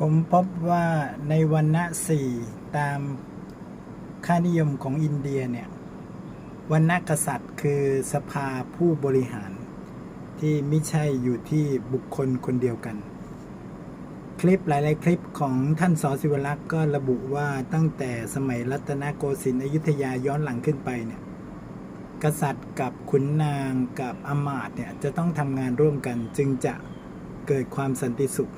ผมพบว่าในวันณะสี่ตามค่านิยมของอินเดียเนี่ยวันณะกษัตริย์คือสภาผู้บริหาร ที่ไม่ใช่อยู่ที่บุคคลคนเดียวกัน คลิปหลาย ๆ คลิปของท่านสอศิวลักษ์ก็ระบุว่าตั้งแต่สมัยรัตนโกสินทร์อยุธยาย้อนหลังขึ้นไปเนี่ยกษัตริย์กับขุนนางกับอมาตย์เนี่ยจะต้องทำงานร่วมกันจึงจะเกิดความสันติสุข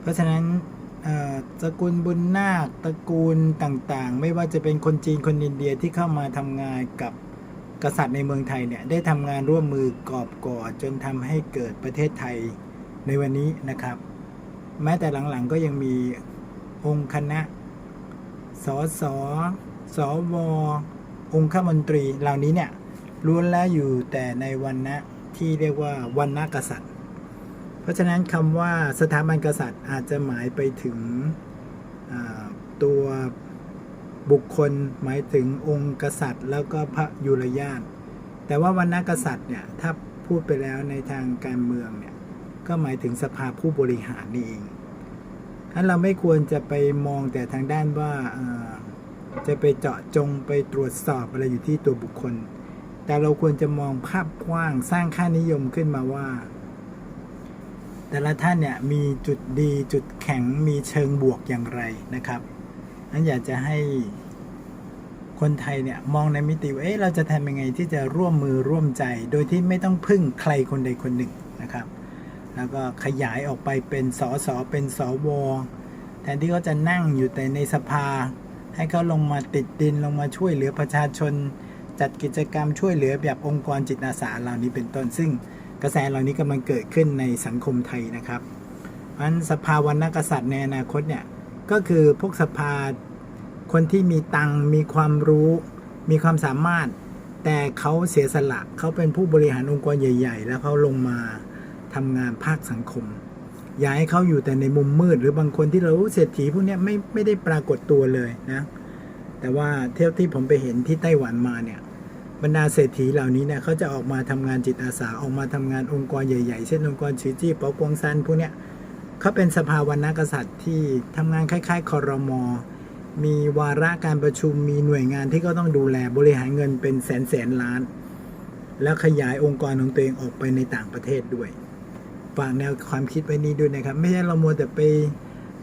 เพราะฉะนั้นตระกูลบุญนาคตระกูลต่างๆ ไม่ว่าจะเป็นคนจีนคนอินเดียที่เข้ามาทำงานกับกษัตริย์ในเมืองไทยเนี่ยได้ทำงานร่วมมือกอบก่อจนทำให้เกิดประเทศไทยในวันนี้นะครับ แม้แต่หลังๆก็ยังมีองค์คณะ สสสวองคมนตรีเหล่านี้เนี่ยล้วนแล้วอยู่แต่ในวันนะที่เรียกว่าวันนะกษัตริย์ เพราะฉะนั้นคำว่าสถาบันกษัตริย์อาจจะหมายไปถึงตัวบุคคลหมายถึงองค์กษัตริย์ แล้วก็พระยุรญาติแต่ว่าวันนกษัตริย์เนี่ยถ้าพูดไปแล้วในทางการเมืองเนี่ยก็หมายถึงสภาผู้บริหารนี่เองฉะนั้นเราไม่ควรจะไปมองแต่ทางด้านว่าจะไปเจาะจงไปตรวจสอบอะไรอยู่ที่ตัวบุคคล แต่เราควรจะมองภาพกว้างสร้างค่านิยมขึ้นมาว่า แต่ละท่านเนี่ยมีจุดดีจุดแข็งมีเชิงบวกอย่างไรนะครับนั้นอยากจะให้คนไทยเนี่ยมองในมิติว่าเอ๊ะเราจะทำยังไงที่จะร่วมมือร่วมใจ โดยที่ไม่ต้องพึ่งใครคนใดคนหนึ่งนะครับ แล้วก็ขยายออกไปเป็นสสเป็นสวแทนที่เขาจะนั่งอยู่แต่ในสภา ให้เขาลงมาติดดินลงมาช่วยเหลือประชาชน จัดกิจกรรมช่วยเหลือแบบองค์กรจิตอาสาเหล่านี้เป็นต้นซึ่ง กระแสเหล่านี้กำลังเกิดขึ้นในสังคมไทยนะครับเพราะฉะนั้นสภาวันนักษัตริย์ในอนาคตเนี่ยก็คือพวกสภาคนที่มีตังค์มีความรู้มีความสามารถ แต่เขาเสียสละเขาเป็นผู้บริหารองค์กรใหญ่ ๆ แล้วเขาลงมาทำงานภาคสังคม อย่าให้เขาอยู่แต่ในมุมมืด หรือบางคนที่เรารู้เศรษฐีพวกนี้ไม่ไม่ได้ปรากฏตัวเลยนะแต่ว่าเที่ยวที่ผมไปเห็นที่ไต้หวันมาเนี่ย บรรดาเศรษฐีเหล่านี้เนี่ยเขาจะออกมาทำงานจิตอาสาออกมาทำงานองค์กรใหญ่ๆ เช่นองค์กรชื่อจี้เปากวงซันพวกเนี้ยเขาเป็นสภาวันนักษัตริย์ที่ทำงานคล้ายๆคอรมอมีวาระการประชุมมีหน่วยงานที่ก็ต้องดูแลบริหารเงินเป็นแสนแสนล้าน แล้วขยายองค์กรของตัวเองออกไปในต่างประเทศด้วยฝากแนวความคิดไว้นี้ด้วยนะครับ ไม่ใช่เรามัวแต่ไป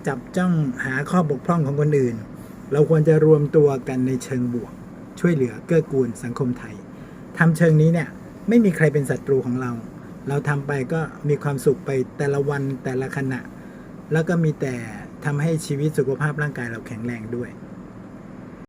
จับจ้องหาข้อบกพร่องของคนอื่น เราควรจะรวมตัวกันในเชิงบวก ช่วยเหลือเกื้อกูลสังคมไทยทำเชิงนี้เนี่ยไม่มีใครเป็นศัตรูของเรา เราทำไปก็มีความสุขไปแต่ละวันแต่ละขณะ แล้วก็มีแต่ทำให้ชีวิตสุขภาพร่างกายเราแข็งแรงด้วย